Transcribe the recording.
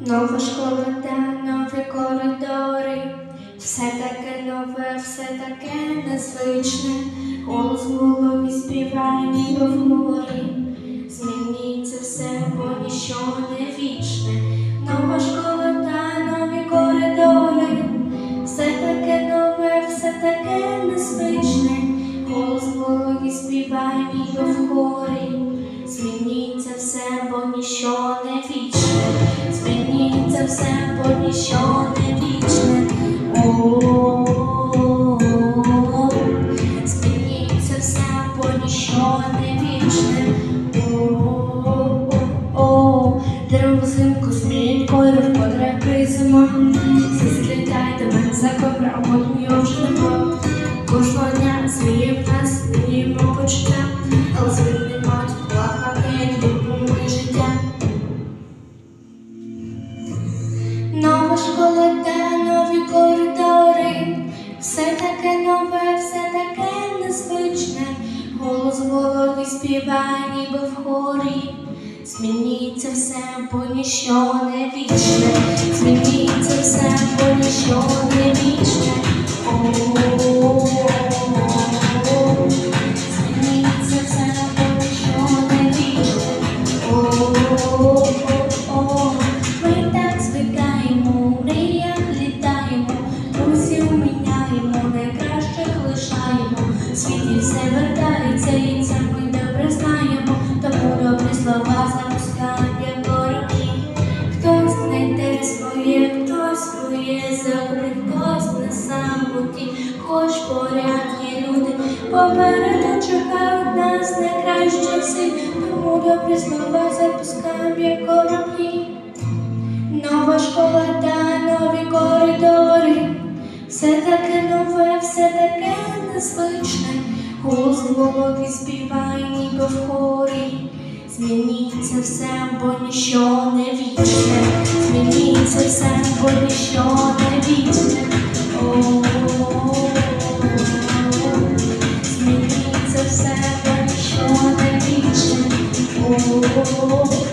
Нова школа та нові коридори, все таке нове, все таке незвичне, голос в голові співає в морі, зміниться все, бо ніщо не вічне. Нова школа та нові коридори, все таке нове, все таке незвичне, голос в голові співає ніби в хорі, зміниться все, бо ніщо не вічне. Все, бо не вічне. О-о-о. Все, бо не вічне. О-о-о. Дерева взимку змінять колір, вкотре призима. Всі мене за кобра, потім його вже не. Кожного дня зміє в нас, зміємо почуття, але все таке нове, все таке незвичне, голос в голові співає, ніби в хорі. Зміниться все, бо ніщо не вічне, зміниться все, бо ніщо не вічне. Все вертається, і це ми добре знаємо. Тому добрі слова запускаємо як кораблі. Хтось знайде своє, хтось своє забере, хтось на самоті, хоч поряд є люди, попереду чекають нас найкращі всі, тому добрі слова запускаємо як кораблі. Нова школа та нові коридори, все таке нове, все таке незвичне, голос голові співає, ніби в хорі. Зміниться все, бо ніщо не вічне, зміниться все, бо ніщо не вічне. О-о-о. Зміниться все, бо ніщо не вічне. О-о-о.